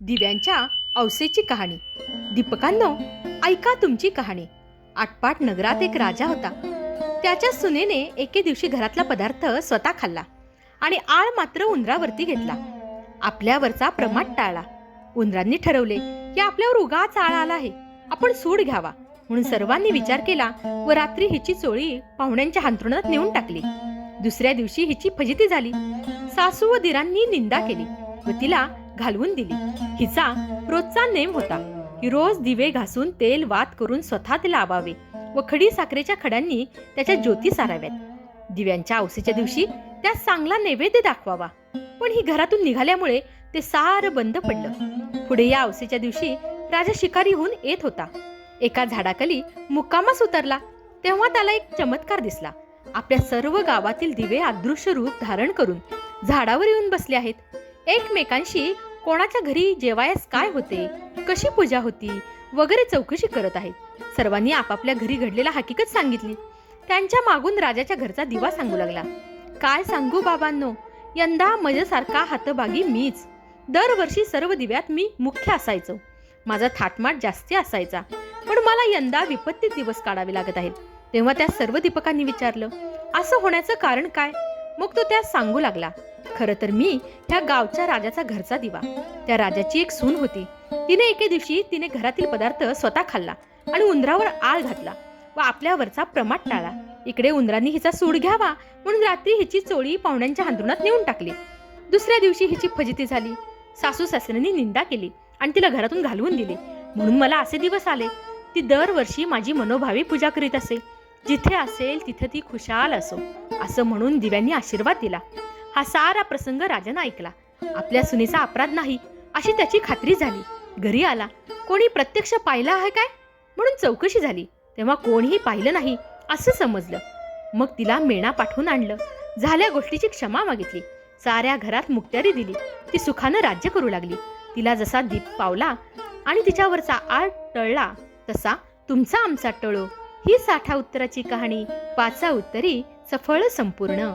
दिव्यांच्या अवसेची कहाणी. दीपकांनो ऐका तुमची कहाणी. आटपाट नगरात एक राजा होता. त्याच्या सुनेने एके दिवशी घरातला पदार्थ स्वतः खाल्ला आणि आळ मात्र उंदरावरती घेतला. आपल्यावरचा प्रमाद टाळला. उंदरांनी ठरवले की आपल्यावर उगाच आळ आला आहे. आपण सूड घ्यावा. म्हणून सर्वांनी विचार केला व रात्री हिची चोळी पाहुण्यांच्या हांतरुणात नेऊन टाकली. दुसऱ्या दिवशी हिची फजिती झाली. सासू व दिरांनी निंदा केली व तिला घालवून दिली. हिचा रोजचा नेम होता. की रोज दिवे घासून तेल वात करून स्वतः ते लावावे व खडी साखरेच्या खड्यांनी त्याच्या ज्योती साराव्यात. दिव्यांच्या औसीच्या दिवशी त्या चांगला नैवेद्य दाखवावा. पण ही घरातून निघाल्यामुळे ते सार बंद पडलं. पुढे या औसीच्या दिवशी राजा शिकारी होऊन येत होता. एका झाडाखाली मुक्कामास उतरला. तेव्हा त्याला एक चमत्कार दिसला. आपल्या सर्व गावातील दिवे अदृश्य रूप धारण करून झाडावर येऊन बसले आहेत. एकमेकांशी कोणाच्या घरी जेवायस काय होते कशी पूजा होती वगैरे चौकशी करत आहेत. सर्वांनी आपापल्या घरी घडलेला हकीकत सांगितली. त्यांच्या मागून राजाच्या घरचा दिवा सांगू लागला. काय सांगू बाबांनो यंदा माझ्यासारखा हातभागी मीच. दरवर्षी सर्व दिव्यात मी मुख्य असायचो. माझा थाटमाट जास्ती असायचा. पण मला यंदा विपत्ती दिवस काढावे लागत आहेत. तेव्हा त्या सर्व दीपकांनी विचारलं असं होण्याचं कारण काय? मग तो त्या सांगू लागला खरं तर मी ह्या गावच्या राजाचा घरचा दिवा. त्या राजाची एक सून होती. तिने एके दिवशी तिने घरातील पदार्थ स्वतः खाल्ला आणि उंदरावर आळ घातला व आपल्यावरचा प्रमाद टाळला. इकडे उंदरांनी हिचा सूड घ्यावा म्हणून रात्री हिची चोळी पाहुण्यांच्या हांतरुणात नेऊन टाकली. दुसऱ्या दिवशी हिची फजिती झाली. सासू सासऱ्यांनी निंदा केली आणि तिला घरातून घालवून दिले. म्हणून मला असे दिवस आले. ती दरवर्षी माझी मनोभावी पूजा करीत असे. जिथे असेल तिथे ती खुशाल असो. असं म्हणून दिव्यांनी आशीर्वाद दिला. हा सारा प्रसंग राजानं ऐकला. आपल्या सुनेचा अपराध नाही अशी त्याची खात्री झाली. घरी आला. कोणी प्रत्यक्ष पाहिला आहे काय? म्हणून चौकशी झाली. तेव्हा कोणीही पाहिलं नाही असं समजलं. मग तिला मेणा पाठवून आणलं. झाल्या गोष्टीची क्षमा मागितली. साऱ्या घरात मुक्त्यारी दिली. ती सुखानं राज्य करू लागली. तिला जसा दीप पावला आणि तिच्यावरचा आळ टळला तसा तुमचा आमचा टळो. ही साठा उत्तराची कहाणी पाचा उत्तरी सफळ संपूर्ण.